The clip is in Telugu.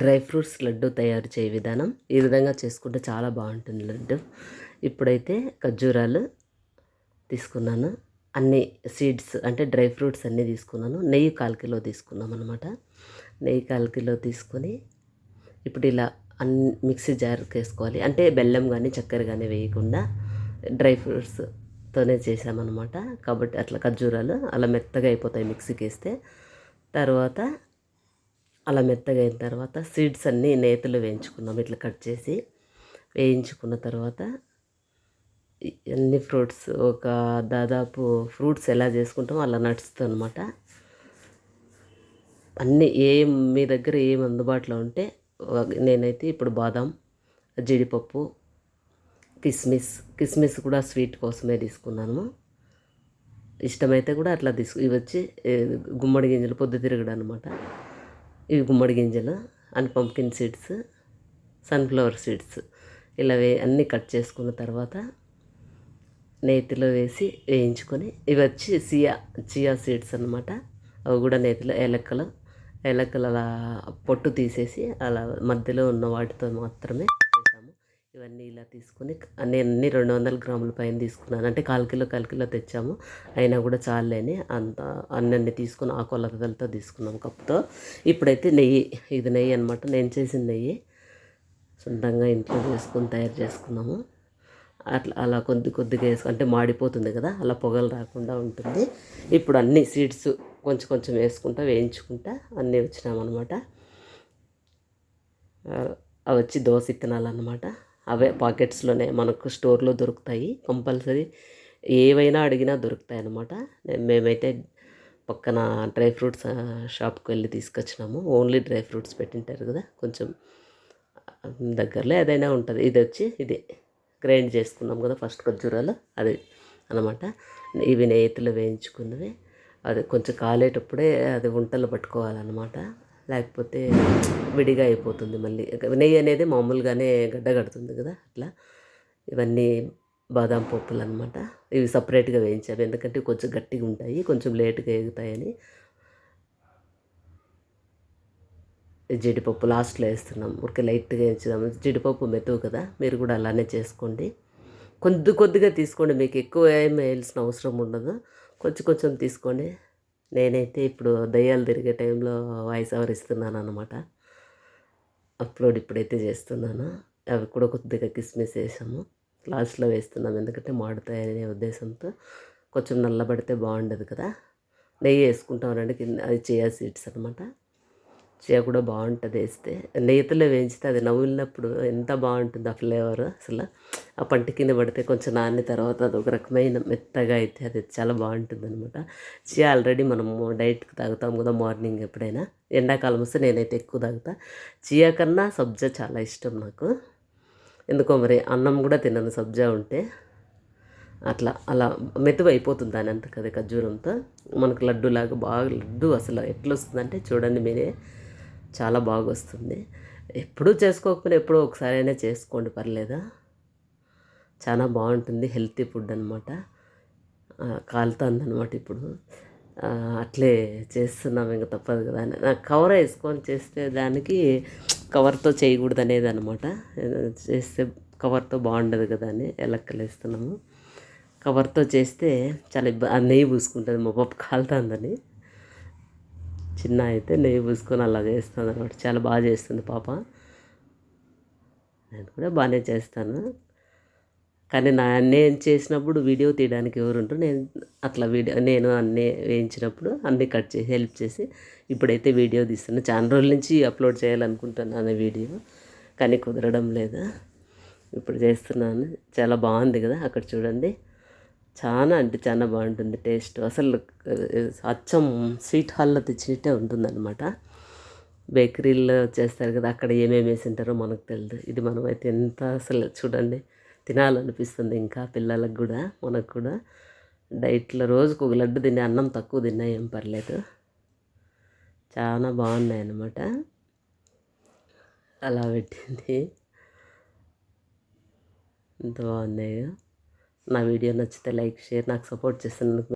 డ్రై ఫ్రూట్స్ లడ్డు తయారు చేయ విధానం ఈ విధంగా చేసుకుంటే చాలా బాగుంటుంది లడ్డు. ఇప్పుడైతే ఖర్జూరాలు తీసుకున్నాను. అన్ని సీడ్స్ అంటే డ్రై ఫ్రూట్స్ అన్నీ తీసుకున్నాను. నెయ్యి కాల్ కిలో తీసుకున్నాం అనమాట నెయ్యి కాల్ కిలో తీసుకొని ఇప్పుడు ఇలా అన్ని మిక్సీ జార్కి వేసుకోవాలి అంటే బెల్లం కానీ చక్కెర కానీ వేయకుండా డ్రై ఫ్రూట్స్తోనే చేసామన్నమాట కాబట్టి అట్లా ఖర్జూరాలు అలా మెత్తగా అయిపోతాయి మిక్సీకి వేస్తే. తర్వాత అలా మెత్తగా అయిన తర్వాత సీడ్స్ అన్నీ నేతలు వేయించుకున్నాం ఇట్లా కట్ చేసి వేయించుకున్న తర్వాత అన్ని ఫ్రూట్స్ ఒక దాదాపు ఫ్రూట్స్ ఎలా చేసుకుంటామో అలా నడుస్తుంది అనమాట అన్నీ ఏం మీ దగ్గర ఏం అందుబాటులో ఉంటే నేనైతే ఇప్పుడు బాదం జీడిపప్పు కిస్మిస్ కిస్మిస్ కూడా స్వీట్ కోసమే తీసుకున్నాను. ఇష్టమైతే కూడా అట్లా తీసుకు ఇవి వచ్చి గుమ్మడి గింజలు పొద్దుతిరుగుడు అనమాట ఇవి గుమ్మడి గింజలు and pumpkin seeds sunflower seeds. ఇలా వే అన్నీ కట్ చేసుకున్న తర్వాత నేతిలో వేసి వేయించుకొని ఇవి వచ్చి సియా చియా సీడ్స్ అనమాట అవి కూడా నేతిలో ఏలక్కలు ఏలక్కలు అలా పొట్టు తీసేసి అలా మధ్యలో ఉన్న వాటితో మాత్రమే ఇవన్నీ ఇలా తీసుకొని నేను అన్ని రెండు వందల గ్రాముల పైన తీసుకున్నాను. అంటే కాల్ కిలో కాల్ కిలో తెచ్చాము. అయినా కూడా చాలేని అంత అన్నీ తీసుకుని ఆ కొలతలతో తీసుకున్నాం కప్పుతో. ఇప్పుడైతే నెయ్యి ఇది నెయ్యి అనమాట నేను చేసిన నెయ్యి సొంతంగా ఇంట్లో చేసుకొని తయారు చేసుకున్నాము. అట్లా అలా కొద్ది కొద్దిగా వేసుకు అంటే మాడిపోతుంది కదా అలా పొగలు రాకుండా ఉంటుంది. ఇప్పుడు అన్ని సీడ్స్ కొంచెం కొంచెం వేసుకుంటా వేయించుకుంటా అన్నీ వచ్చినామన్నమాట. అవి వచ్చి దోశ ఇత్తనాలు అనమాట అవే పాకెట్స్లోనే మనకు స్టోర్లో దొరుకుతాయి. కంపల్సరీ ఏవైనా అడిగినా దొరుకుతాయి అనమాట మేమైతే పక్కన డ్రై ఫ్రూట్స్ షాప్కి వెళ్ళి తీసుకొచ్చినాము. ఓన్లీ డ్రై ఫ్రూట్స్ పెట్టింటారు కదా కొంచెం దగ్గరలో ఏదైనా ఉంటుంది. ఇది వచ్చి ఇది గ్రైండ్ చేసుకున్నాం కదా ఫస్ట్ ఖర్జూరాలు అది అనమాట ఇవి నేతిలో వేయించుకున్నవి. అది కొంచెం కాలేటప్పుడే అది వంటలు పట్టుకోవాలన్నమాట. లేకపోతే విడిగా అయిపోతుంది మళ్ళీ. నెయ్యి అనేది మామూలుగానే గడ్డ కడుతుంది కదా అట్లా. ఇవన్నీ బాదాం పప్పులు అనమాట ఇవి సపరేట్గా వేయించాము ఎందుకంటే కొంచెం గట్టిగా ఉంటాయి కొంచెం లేట్గా ఎగుతాయని. జీడిపప్పు లాస్ట్లో వేస్తున్నాం. ఊరికే లైట్గా వేయించుదాం. జీడిపప్పు మెతువు కదా మీరు కూడా అలానే చేసుకోండి. కొద్ది కొద్దిగా తీసుకోండి. మీకు ఎక్కువ ఏం వేయాల్సిన అవసరం ఉండదు. కొంచెం కొంచెం తీసుకోండి. నేనైతే ఇప్పుడు దయ్యాలు తిరిగే టైంలో వాయిస్ ఓవర్ ఇస్తున్నాను అనమాట అప్లోడ్ ఇప్పుడైతే చేస్తున్నాను. అవి కూడా కొద్దిగా కిస్మిస్ వేసాము. లాస్ట్లో వేస్తున్నాం. ఎందుకంటే మాడుతాయనే ఉద్దేశంతో కొంచెం నల్లబడితే బాగుండదు కదా. నెయ్యి వేసుకుంటామనండి కింద అది చేయా సీడ్స్ అనమాట చియా కూడా బాగుంటుంది వేస్తే. నేతలో వేయించితే అది నవ్వులినప్పుడు ఎంత బాగుంటుంది ఆ ఫ్లేవర్ అసలు. ఆ పంట కింద పడితే కొంచెం నాన్న తర్వాత అది ఒక రకమైన మెత్తగా అయితే అది చాలా బాగుంటుంది అనమాట చీ ఆల్రెడీ మనము డైట్కి తాగుతాం కదా మార్నింగ్ ఎప్పుడైనా. ఎండాకాలం వస్తే నేనైతే ఎక్కువ తాగుతా. చియా కన్నా సబ్జా చాలా ఇష్టం నాకు. ఎందుకో మరి అన్నం కూడా తినను సబ్జా ఉంటే. అట్లా అలా మెతువు అయిపోతుంది దాని అంత కదా ఖర్జూరంతో. మనకు లడ్డు లాగా బాగా లడ్డు అసలు ఎట్లా వస్తుందంటే చూడండి మీరే. చాలా బాగా వస్తుంది ఎప్పుడూ చేసుకోకపోయినా ఎప్పుడో ఒకసారి అయినా చేసుకోండి పర్లేదా? చాలా బాగుంటుంది హెల్తీ ఫుడ్ అనమాట కాలుతుంది అనమాట ఇప్పుడు. అట్లే చేస్తున్నాం ఇంకా తప్పదు కదా అని. నాకు కవర్ వేసుకొని చేస్తే దానికి కవర్తో చేయకూడదు అనేది అనమాట చేస్తే కవర్తో బాగుండదు కదా అని ఎలక్కలు వేస్తున్నాము. కవర్తో చేస్తే చాలా ఇబ్బంది నెయ్యి పూసుకుంటుంది మా పప్పు కాలుతుందని. చిన్న అయితే నెయ్యి పూసుకొని అలా చేస్తుంది అనమాట చాలా బాగా చేస్తుంది పాప. నేను కూడా బాగానే చేస్తాను. కానీ నా నేను చేసినప్పుడు వీడియో తీయడానికి ఎవరు ఉంటారు నేను అట్లా వీడియో నేను అన్నీ వేయించినప్పుడు అన్నీ కట్ చేసి హెల్ప్ చేసి ఇప్పుడైతే వీడియో తీస్తున్నాను చాలా రోజుల నుంచి అప్లోడ్ చేయాలనుకుంటున్నాను వీడియో. కానీ కుదరడం లేదు. ఇప్పుడు చేస్తున్నాను. చాలా బాగుంది కదా. అక్కడ చూడండి. చాలా అంటే చాలా బాగుంటుంది టేస్ట్. అసలు అచ్చం స్వీట్ హాల్లో తెచ్చినట్టే ఉంటుందన్నమాట. బేకరీలో చేస్తారు కదా అక్కడ ఏమేమి వేసింటారో మనకు తెలియదు ఇది మనం అయితే ఎంత అసలు చూడండి తినాలనిపిస్తుంది ఇంకా పిల్లలకు కూడా మనకు కూడా. డైట్లో రోజుకు ఒక లడ్డు తినే అన్నం తక్కువ తిన్నా ఏం పర్లేదు. చాలా బాగున్నాయి అన్నమాట అలా పెట్టింది. ఎంత బాగున్నాయో. నా వీడియో నచ్చితే లైక్ షేర్ నాకు సపోర్ట్ చేసినందుకు